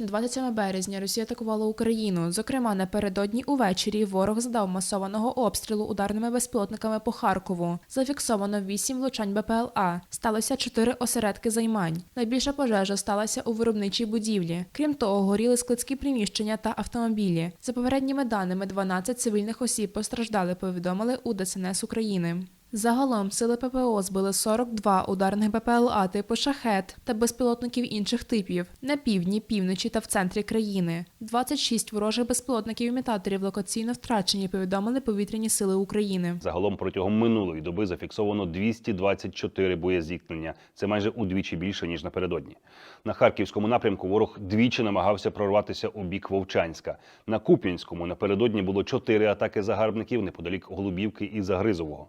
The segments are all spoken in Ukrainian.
на 27 березня Росія атакувала Україну. Зокрема, напередодні увечері ворог задав масованого обстрілу ударними безпілотниками по Харкову. Зафіксовано 8 влучань БПЛА. Сталося 4 осередки займань. Найбільша пожежа сталася у виробничій будівлі. Крім того, горіли складські приміщення та автомобілі. За попередніми даними, 12 цивільних осіб постраждали. Повідомили у ДСНС України. Загалом сили ППО збили 42 ударних БПЛА типу шахет та безпілотників інших типів на півдні, півночі та в центрі країни. 26 ворожих безпілотників-імітаторів локаційно втрачені, повідомили повітряні сили України. Загалом протягом минулої доби зафіксовано 224 боєзіткнення. Це майже удвічі більше ніж напередодні. На харківському напрямку ворог двічі намагався прорватися у бік Вовчанська. На Куп'янському напередодні було чотири атаки загарбників неподалік Голубівки і Загризового.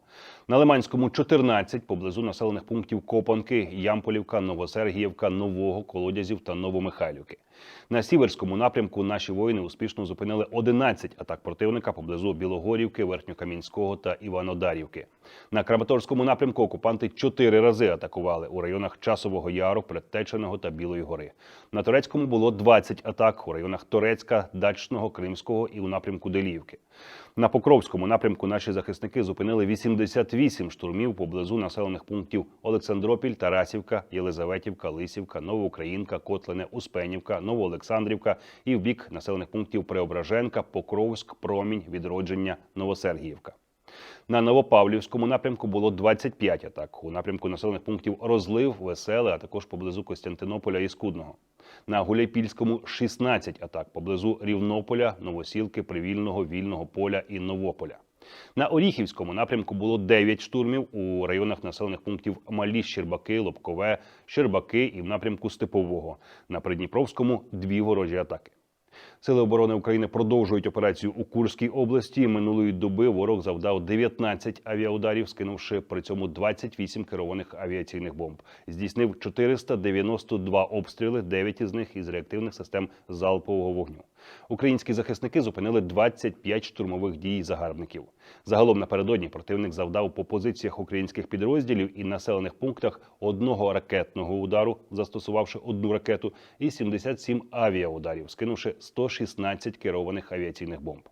На Лиманському 14 поблизу населених пунктів Копанки, Ямполівка, Новосергіївка, Нового, Колодязів та Новомихайлівки. На сіверському напрямку наші воїни успішно зупинили 11 атак противника поблизу Білогорівки, Верхньокам'янського та Іванодарівки. На Краматорському напрямку окупанти чотири рази атакували у районах Часового Яру, Предтеченого та Білої гори. На турецькому було 20 атак у районах Торецька, Дачного, Кримського і у напрямку Деліївки. На Покровському напрямку наші захисники зупинили 88 штурмів поблизу населених пунктів Олександропіль, Тарасівка, Єлизаветівка, Лисівка, Новоукраїнка, Котлине, Успенівка, Новоолександрівка і в бік населених пунктів Преображенка, Покровськ, Промінь, Відродження, Новосергіївка. На Новопавлівському напрямку було 25 атак. У напрямку населених пунктів Розлив, Веселе, а також поблизу Костянтинополя і Скудного. На Гуляйпільському 16 атак поблизу Рівнополя, Новосілки, Привільного, Вільного поля і Новополя. На Оріхівському напрямку було 9 штурмів у районах населених пунктів Малі Щербаки, Лобкове, Щербаки і в напрямку Степового. На Придніпровському дві ворожі атаки. Сили оборони України продовжують операцію у Курській області. Минулої доби ворог завдав 19 авіаударів, скинувши при цьому 28 керованих авіаційних бомб. Здійснив 492 обстріли, 9 із них із реактивних систем залпового вогню. Українські захисники зупинили 25 штурмових дій загарбників. Загалом напередодні противник завдав по позиціях українських підрозділів і населених пунктах одного ракетного удару, застосувавши одну ракету, і 77 авіаударів, скинувши 116 керованих авіаційних бомб.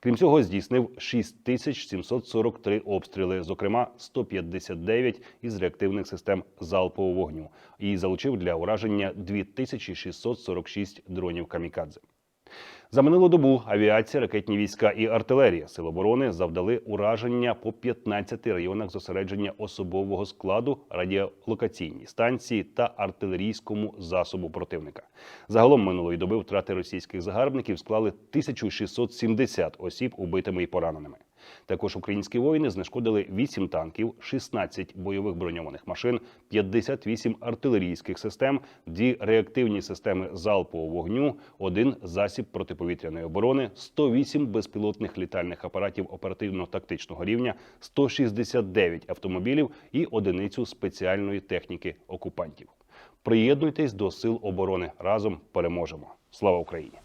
Крім цього, здійснив 6743 обстріли, зокрема 159 із реактивних систем залпового вогню, і залучив для ураження 2646 дронів камікадзе. За минулу добу авіація, ракетні війська і артилерія Сил оборони завдали ураження по 15 районах зосередження особового складу, радіолокаційній станції та артилерійському засобу противника. Загалом минулої доби втрати російських загарбників склали 1670 осіб убитими і пораненими. Також українські воїни знешкодили 8 танків, 16 бойових броньованих машин, 58 артилерійських систем, 2 реактивні системи залпового вогню, один засіб протиповітряної оборони, 108 безпілотних літальних апаратів оперативно-тактичного рівня, 169 автомобілів і одиницю спеціальної техніки окупантів. Приєднуйтесь до сил оборони. Разом переможемо. Слава Україні!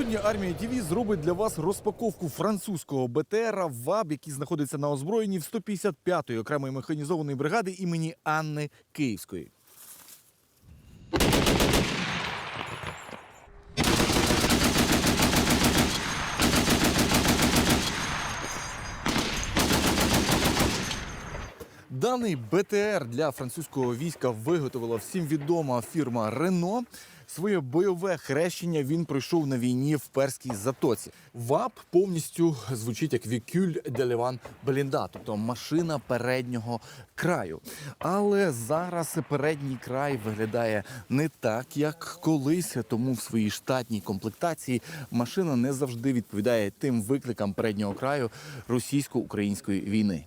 Сьогодні армія ТІВІ зробить для вас розпаковку французького БТРа ВАБ, який знаходиться на озброєнні в 155-ї окремої механізованої бригади імені Анни Київської. Даний БТР для французького війська виготовила всім відома фірма Рено. Своє бойове хрещення він пройшов на війні в перській затоці. ВАП повністю звучить як Вікюль де Леван Белінда, тобто машина переднього краю. Але зараз передній край виглядає не так, як колись, тому в своїй штатній комплектації машина не завжди відповідає тим викликам переднього краю російсько-української війни.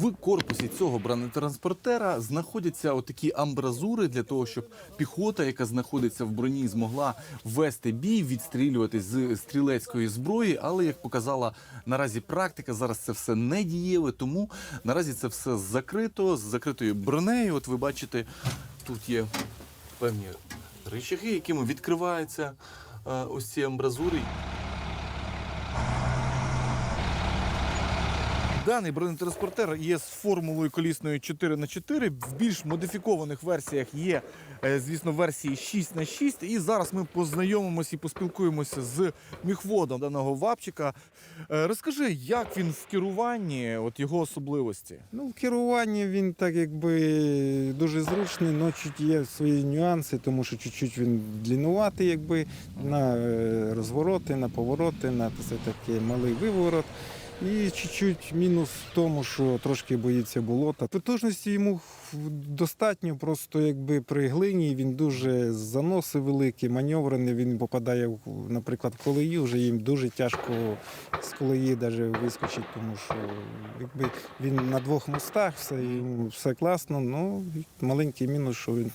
В корпусі цього бронетранспортера знаходяться отакі амбразури для того, щоб піхота, яка знаходиться в броні, змогла вести бій, відстрілювати з стрілецької зброї. Але як показала наразі практика, зараз це все не дієве, тому наразі це все закрито з закритою бронею. От ви бачите, тут є певні рычаги, якими відкривається е, ось ці амбразури. Даний бронетранспортер є з формулою колісною 4х4. В більш модифікованих версіях є, е, звісно, версії 6х6. І зараз ми познайомимося і поспілкуємося з міхводом даного вапчика. Е, Розкажи, як він в керуванні, от його особливості. Ну, в керуванні він так якби дуже зручний, але чуть є свої нюанси, тому що чуть-чуть він длінуватий, якби на е, розвороти, на повороти, на все таки малий виворот. І чуть-чуть мінус в тому, що трошки боїться болота. Потужності йому достатньо, просто якби при глині він дуже заноси великі, маневрений, він попадає, наприклад, в колеї, вже їм дуже тяжко з колеї навіть вискочити, тому що якби він на двох мостах, все, йому все класно, ну маленький мінус, що він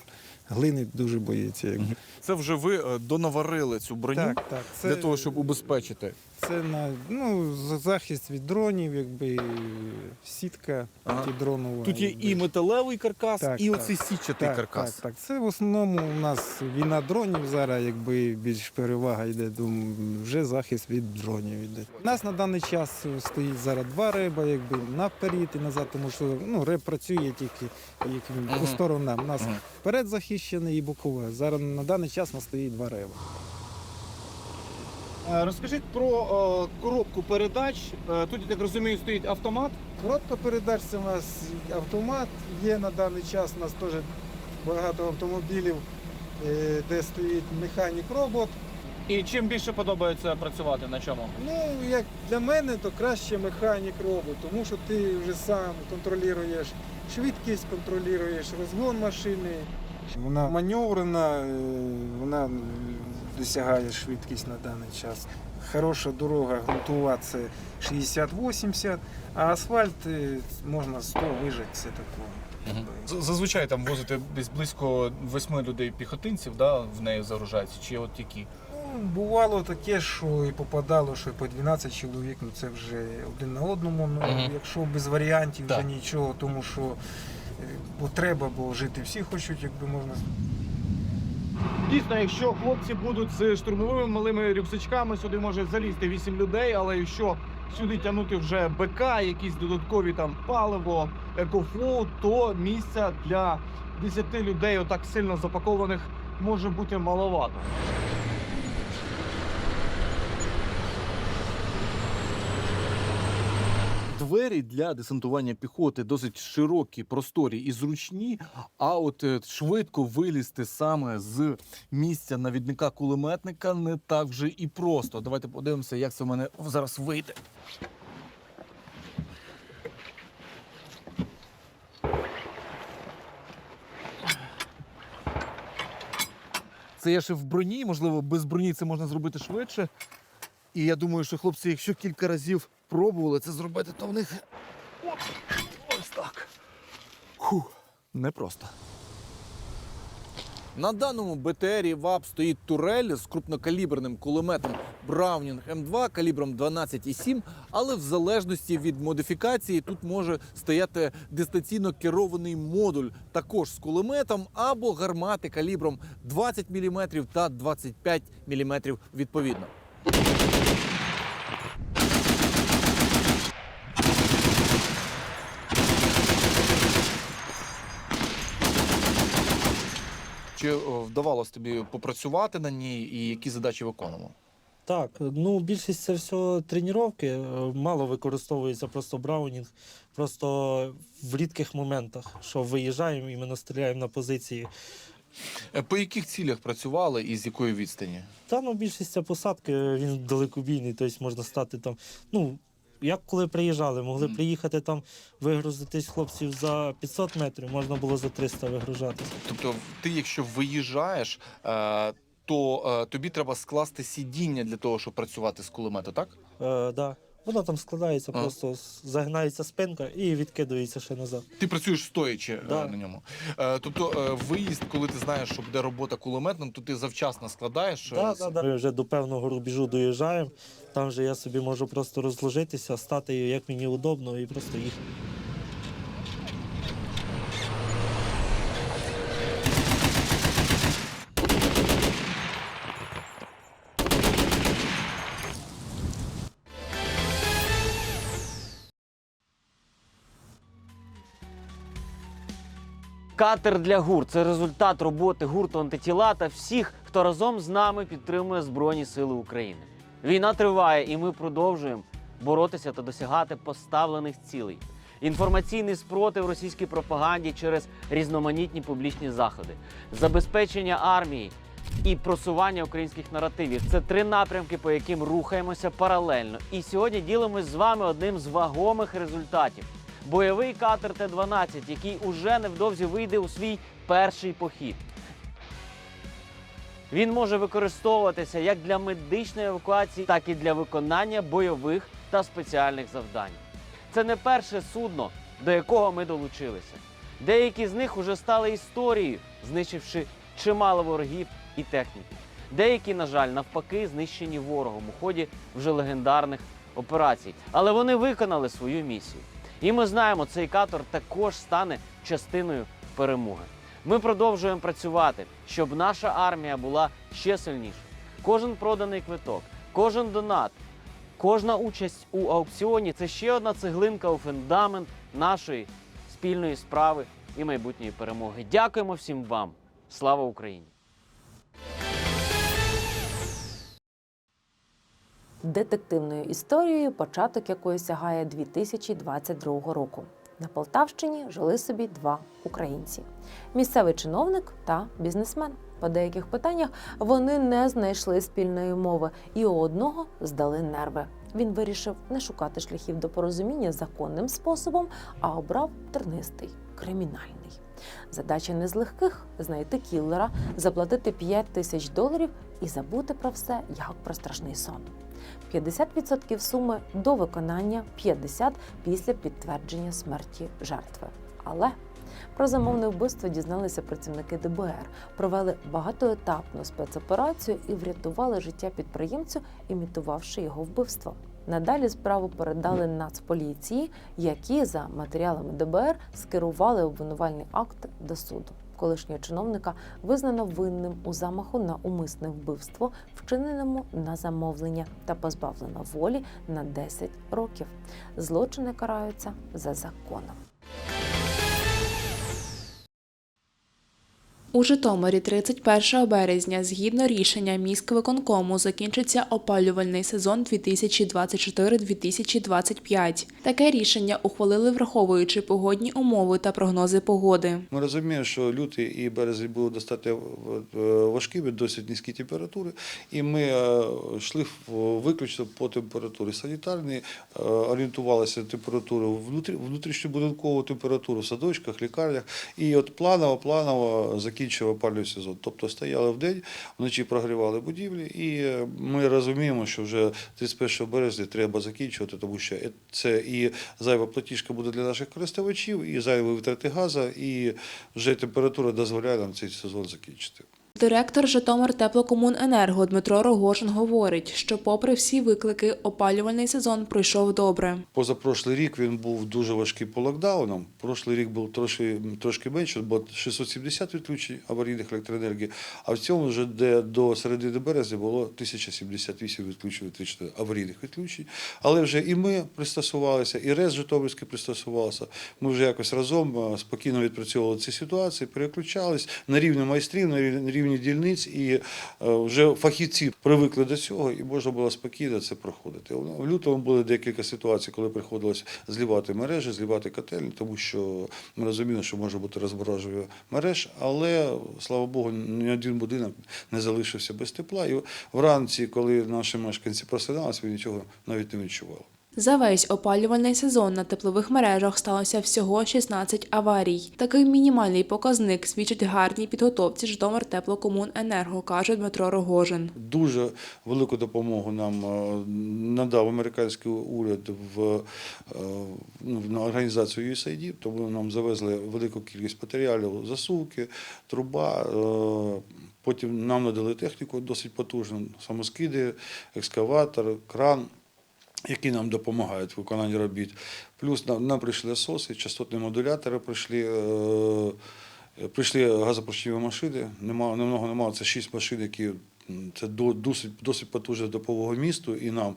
глини дуже боїться. Якби. Це вже ви е, донаварили цю броню Так, так. Це, для того, щоб убезпечити. Це на ну, за- захист від дронів, якби сітка Ага. антидронова. Тут є якби. і металевий каркас, Так, і так. оцей сітчатий так, каркас. Так, так. Це в основному у нас війна дронів зараз, якби більш перевага йде, думаю, вже захист від дронів йде. У нас на даний час стоїть зараз два реба, якби наперед і назад, тому що ну, реб працює тільки як він, по сторонам. У нас Мгм. вперед захищений і бокове. Зараз на даний час у нас стоїть два реба. Е, Розкажіть про е, коробку передач. Е, Тут, я так розумію, стоїть автомат. Коробка передач це у нас автомат. Є на даний час у нас теж багато автомобілів, е, де стоїть механік робот. І чим більше подобається працювати на чому? Ну, як для мене, то краще механік робот, тому що ти вже сам контролюєш швидкість, контролюєш розгон машини. Вона маневрена, е, вона досягає швидкість на даний час. Хороша дорога ґрунтова це 60-80, а асфальт е, можна 100 вижити, це такого. З- Зазвичай там возите десь близько восьми людей піхотинців, да, в неї загружається, чи от які? Ну, бувало таке, що і попадало, що і по 12 чоловік, ну це вже один на одному. Ну, Мгм. якщо без варіантів, вже нічого, тому що е, бо треба, бо жити всі хочуть, якби можна. Дійсно, якщо хлопці будуть з штурмовими малими рюкзачками, сюди може залізти 8 людей, але якщо сюди тягнути вже БК, якісь додаткові там паливо, екофлоу, то місця для 10 людей, отак сильно запакованих, може бути маловато. Двері для десантування піхоти досить широкі, просторі і зручні. А от е, швидко вилізти саме з місця навідника кулеметника не так вже і просто. Давайте подивимося, як це в мене зараз вийде. Це я ще в броні, можливо, без броні це можна зробити швидше. І я думаю, що хлопці, якщо кілька разів пробували це зробити, то в них ось так. Фух, непросто. На даному БТРі ВАП стоїть турель з крупнокаліберним кулеметом Браунінг М2 калібром 12,7, але в залежності від модифікації тут може стояти дистанційно керований модуль також з кулеметом або гармати калібром 20 мм та 25 мм відповідно. Чи вдавалося тобі попрацювати на ній і які задачі виконував? Так, ну більшість це все тренування, е, мало використовується просто браунінг, просто в рідких моментах, що виїжджаємо іменно стріляємо на позиції. Е, По яких цілях працювали і з якої відстані? Та ну більшість це посадки, він далекобійний, тобто можна стати там. Ну, як коли приїжджали, могли приїхати там, вигрузитись хлопців за 500 метрів, можна було за 300 вигружатися. Тобто, ти, якщо виїжджаєш, е, то е, тобі треба скласти сидіння для того, щоб працювати з кулемета, так? Е, да. Воно там складається, А. просто загинається спинка і відкидується ще назад. Ти працюєш стоячи е, Да. на ньому. Е, тобто, е, виїзд, коли ти знаєш, що буде робота кулеметом, то ти завчасно складаєш. е, Да, да, да. Ми вже до певного рубежу доїжджаємо. Там же я собі можу просто розложитися, стати як мені удобно і просто їхати. Катер для ГУР це результат роботи гурту антитіла та всіх, хто разом з нами підтримує Збройні Сили України. Війна триває, і ми продовжуємо боротися та досягати поставлених цілей. Інформаційний спротив російській пропаганді через різноманітні публічні заходи, забезпечення армії і просування українських наративів це три напрямки, по яким рухаємося паралельно. І сьогодні ділимось з вами одним з вагомих результатів бойовий катер Т-12, який уже невдовзі вийде у свій перший похід. Він може використовуватися як для медичної евакуації, так і для виконання бойових та спеціальних завдань. Це не перше судно, до якого ми долучилися. Деякі з них уже стали історією, знищивши чимало ворогів і техніки. Деякі, на жаль, навпаки, знищені ворогом у ході вже легендарних операцій. Але вони виконали свою місію. І ми знаємо, цей катор також стане частиною перемоги. Ми продовжуємо працювати, щоб наша армія була ще сильніша. Кожен проданий квиток, кожен донат, кожна участь у аукціоні це ще одна цеглинка у фундамент нашої спільної справи і майбутньої перемоги. Дякуємо всім вам. Слава Україні! Детективною історією, початок якої сягає 2022 року. На Полтавщині жили собі два українці: місцевий чиновник та бізнесмен. По деяких питаннях вони не знайшли спільної мови і у одного здали нерви. Він вирішив не шукати шляхів до порозуміння законним способом, а обрав тернистий кримінальний. Задача не з легких знайти кіллера, заплатити 5 тисяч доларів і забути про все як про страшний сон. 50% суми до виконання, 50% після підтвердження смерті жертви. Але про замовне вбивство дізналися працівники ДБР, провели багатоетапну спецоперацію і врятували життя підприємцю, імітувавши його вбивство. Надалі справу передали Нацполіції, які за матеріалами ДБР скерували обвинувальний акт до суду. Колишнього чиновника визнано винним у замаху на умисне вбивство, вчиненому на замовлення та позбавлено волі на 10 років. Злочини караються за законом. У Житомирі 31 березня, згідно рішення міськвиконкому, закінчиться опалювальний сезон 2024-2025. Таке рішення ухвалили, враховуючи погодні умови та прогнози погоди. Ми розуміємо, що лютий і березень були достатньо е, важкими, досить низькі температури, і ми е, йшли виключно по температурі санітарній, е, орієнтувалися на температуру внутрішньобудинкову температуру в садочках, лікарнях. І от планово, планово закінчив опальний сезон. Тобто стояли в день, вночі прогрівали будівлі, і е, ми розуміємо, що вже 31 березня треба закінчувати, тому що це і зайва платіжка буде для наших користувачів, і зайві витрати газу, і вже температура дозволяє нам цей сезон закінчити. Директор Житомир Теплокомуненерго Дмитро Рогожин говорить, що, попри всі виклики, опалювальний сезон пройшов добре. Позапрошлий рік він був дуже важкий по локдаунам. Прошлий рік був трошки, трошки менше, бо 670 відключень аварійних електроенергії, а в цьому вже де до середини березня було 1078 відключень електричної аварійних відключень. Але вже і ми пристосувалися, і РЕС Житомирський пристосувався. Ми вже якось разом спокійно відпрацьовували ці ситуації, переключались на рівні майстрів, на рівні- рівні дільниць, і е, вже фахівці привикли до цього, і можна було спокійно це проходити. В лютому були декілька ситуацій, коли приходилось злівати мережі, злівати котельні, тому що ми розуміли, що може бути розмороження мереж, але слава Богу, ні один будинок не залишився без тепла. І вранці, коли наші мешканці просиналися, ми нічого навіть не відчували. За весь опалювальний сезон на теплових мережах сталося всього 16 аварій. Такий мінімальний показник свідчить гарній підготовці Житомир Теплокомуненерго, каже Дмитро Рогожин. Дуже велику допомогу нам е, надав американський уряд в, е, ну, на організацію USAID, тому нам завезли велику кількість матеріалів, засувки, труба. е, Потім нам надали техніку досить потужну, самоскиди, екскаватор, кран. Які нам допомагають в виконанні робіт. Плюс нам, нам прийшли ососи, частотні модулятори прийшли, е, прийшли газопоршневі машини. Нема, немного немало, це шість машин, які це досить, досить потужне допомога місту і нам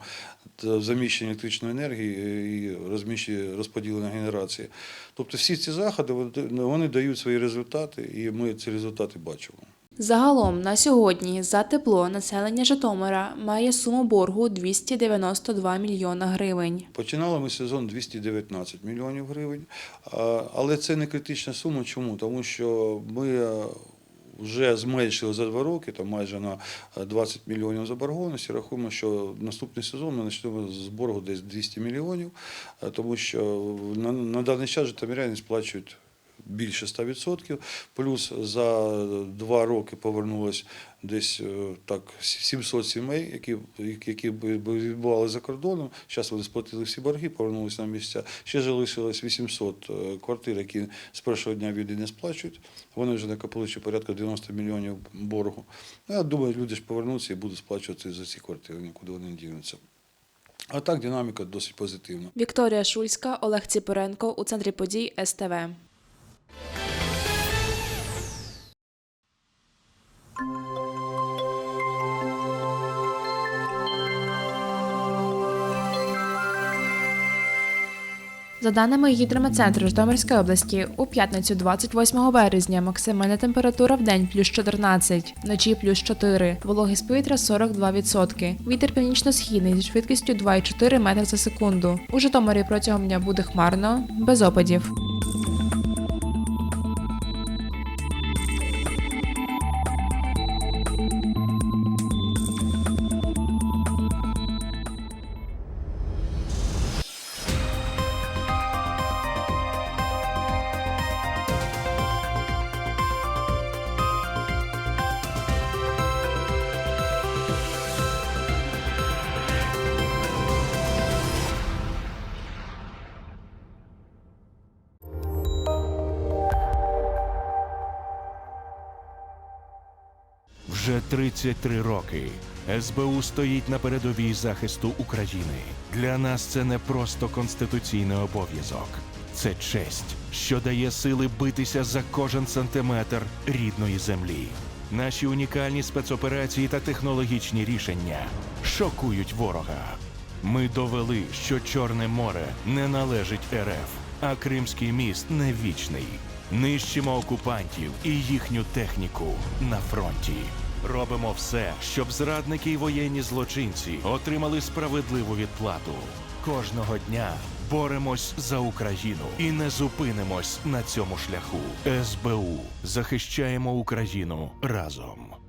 та в електричної енергії і розміщенні розподілення генерації. Тобто всі ці заходи вони дають свої результати, і ми ці результати бачимо. Загалом на сьогодні за тепло населення Житомира має суму боргу 292 мільйона гривень. Починали ми сезон 219 мільйонів гривень, але це не критична сума. Чому? Тому що ми е, вже зменшили за два роки, там майже на е, 20 мільйонів заборгованості. Рахуємо, що наступний сезон ми почнемо з боргу десь 200 мільйонів, е, тому що на, на даний час житомиряни сплачують більше 100%, плюс за два роки повернулось десь е, так 700 сімей, які, які відбували за кордоном. Зараз вони сплатили всі борги, повернулися на місця. Ще залишилось 800 е, квартир, які з першого дня війни не сплачують. Вони вже накопили ще порядка 90 мільйонів боргу. Ну, я думаю, люди ж повернуться і будуть сплачувати за ці квартири, нікуди вони не дінуться. А так динаміка досить позитивна. Вікторія Шульська, Олег Ціпоренко у центрі подій СТВ. За даними гідрометцентру Житомирської області, у п'ятницю 28 березня максимальна температура в день плюс 14, вночі плюс 4, вологість повітря 42%. Вітер північно-східний зі швидкістю 2,4 метри за секунду. У Житомирі протягом дня буде хмарно, без опадів. Вже 33 роки СБУ стоїть на передовій захисту України. Для нас це не просто конституційний обов'язок, це честь, що дає сили битися за кожен сантиметр рідної землі. Наші унікальні спецоперації та технологічні рішення шокують ворога. Ми довели, що Чорне море не належить РФ, а Кримський міст не вічний. Нищимо окупантів і їхню техніку на фронті. Робимо все, щоб зрадники й воєнні злочинці отримали справедливу відплату. Кожного дня боремось за Україну і не зупинимось на цьому шляху. СБУ захищаємо Україну разом.